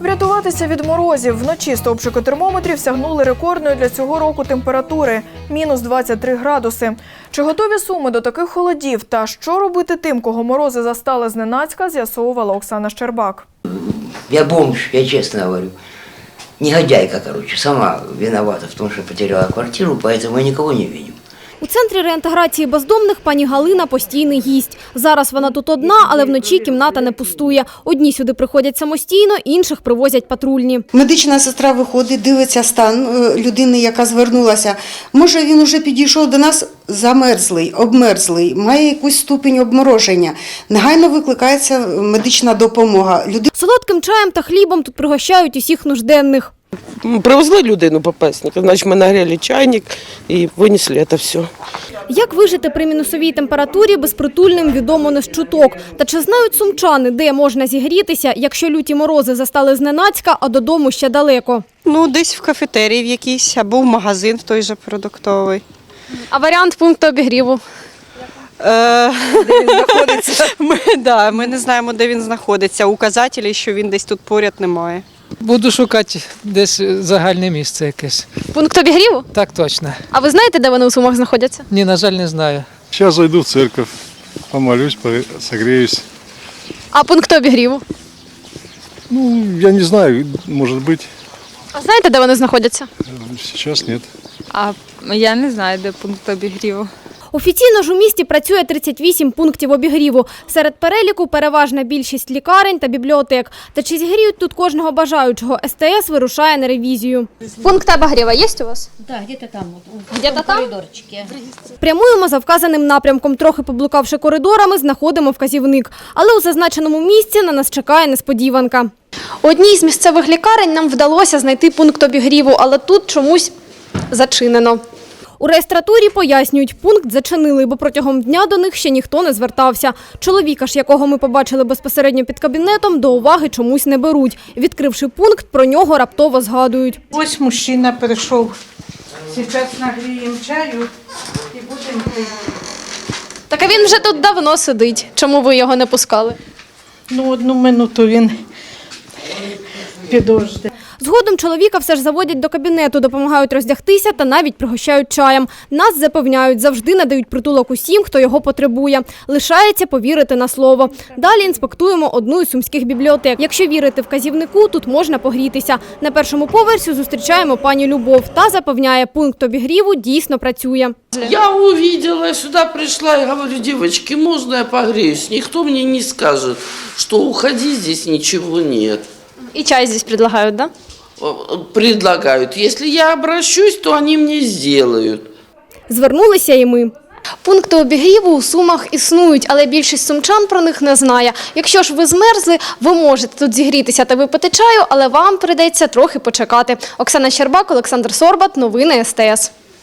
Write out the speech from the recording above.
Врятуватися від морозів вночі стовпчики термометрів сягнули рекордної для цього року температури мінус 23 градуси. Чи готові суми до таких холодів та що робити тим, кого морози застали зненацька, з'ясовувала Оксана Щербак. Я бомж, я честно говорю. Негодяйка, короче, сама виновата в том, что потеряла квартиру, поэтому я никого не видел. У центрі реінтеграції бездомних пані Галина постійний гість. Зараз вона тут одна, але вночі кімната не пустує. Одні сюди приходять самостійно, інших привозять патрульні. Медична сестра виходить, дивиться стан е, людини, яка звернулася. Може, він уже підійшов до нас замерзлий, обмерзлий, має якусь ступінь обмороження. Негайно викликається медична допомога. Солодким чаєм та хлібом тут пригощають усіх нужденних. Привезли людину ППСник, значить ми нагріли чайник і винесли це все. Як вижити при мінусовій температурі безпритульним відомо не з чуток. Та чи знають сумчани, де можна зігрітися, якщо люті морози застали зненацька, а додому ще далеко? Ну, десь в кафетерії в якійсь або в магазин в той же продуктовий. А варіант пункту обігріву? Е, де він знаходиться? Ми, да, ми не знаємо, де він знаходиться. Указателі, що він десь тут поряд немає. Буду шукати десь загальне місце якесь. Пункт обігріву? Так точно. А ви знаєте, де вони у сумах знаходяться? Ні, на жаль, не знаю. Сейчас зайду в церковь, помолюсь, по- согреюсь. А пункт обігріву? Ну, я не знаю, может быть, А знаєте, де вони знаходяться? сейчас нет. А я не знаю, де пункт обігріву. Офіційно ж у місті працює 38 пунктів обігріву. Серед переліку переважна більшість лікарень та бібліотек. Та чи зігріють тут кожного бажаючого? СТС вирушає на ревізію. Пункт обігріва є у вас? Да, где-то там, Где-то там? Прямуємо за вказаним напрямком. Трохи поблукавши коридорами, знаходимо вказівник. Але у зазначеному місці на нас чекає несподіванка. У одній з місцевих лікарень нам вдалося знайти пункт обігріву, але тут чомусь зачинено. У реєстратурі пояснюють, пункт зачинили, бо протягом дня до них ще ніхто не звертався. Чоловіка ж, якого ми побачили безпосередньо під кабінетом, до уваги чомусь не беруть. Відкривши пункт, про нього раптово згадують. Ось мужчина прийшов. Зараз нагріємо чаю і будемо пити. Так а він вже тут давно сидить. Чому ви його не пускали? Ну, одну минуту він підожде. Згодом чоловіка все ж заводять до кабінету, допомагають роздягтися та навіть пригощають чаєм. Нас запевняють, завжди надають притулок усім, хто його потребує. Лишається повірити на слово. Далі інспектуємо одну із сумських бібліотек. Якщо вірити вказівнику, тут можна погрітися. На першому поверсі зустрічаємо пані Любов та запевняє, пункт обігріву дійсно працює. Я увидела, я сюда пришла и говорю, девочки, можно я погреюсь? Никто мне не скажет, что уходи, здесь ничего нет. І чай здесь предлагають, да? Э, Предлагают. Если я обращусь, то они мне сделают. Звернулися і ми. Пункти обігріву у Сумах існують, але більшість сумчан про них не знає. Якщо ж ви змерзли, ви можете тут зігрітися та випити чаю, але вам прийдеться трохи почекати. Оксана Щербак, Олександр Сорбат, новини СТС.